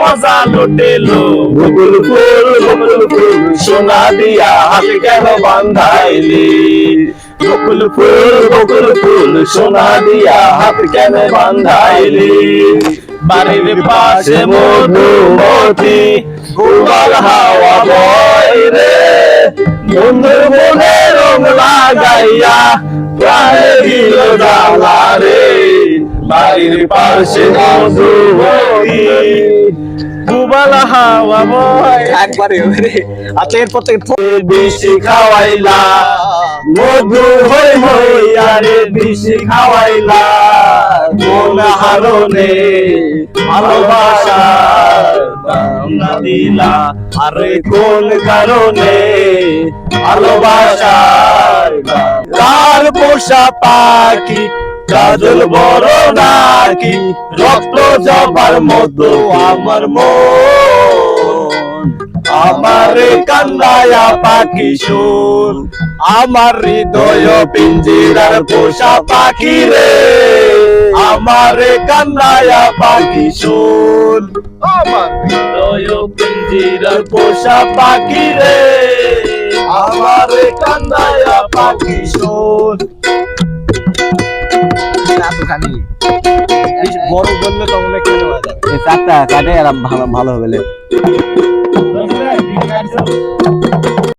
মজা লুটেলো ফুল সোনা দিয়া হাত কেন বান্ধাইলি? বকুল ফুল বকুল ফুল সোনা দিয়া হাত কেন বান্ধাইলি? বাড়ির পাশে মধুমতি হাওয়া বয় রে। বন্ধুর মনে রং লাগাইয়া প্রাণে দিল রে। বাড়ির পাশে মধুমতি গুবাল হাওয়া বয়। একবারে রে আচ্ছা এরপর থেকে বেশি খাওয়াইলা। মধু হই হই আরে বেশি খাওয়াইলা। কোন হারনে ভালোবাসা দাম না দিলা। আরে কোন কারণে ভালোবাসার কার পোষা পাখি কাজল বড় নাকি রক্ত জবার মতো আমার মন। আমারে কান্দায়া পাখি শুন আমার হৃদয় পিঞ্জিরার পোষা পাখি রে। আমারে কান্দায়া পাখি শুন আমার হৃদয় পিঞ্জিরার পোষা পাখি রে। আমারে কান্দায়া পাখি শুন বেশ বড় বললে তো অনেক খেলে যাবে। এই চারটা কাটে আর ভালো ভালো হবে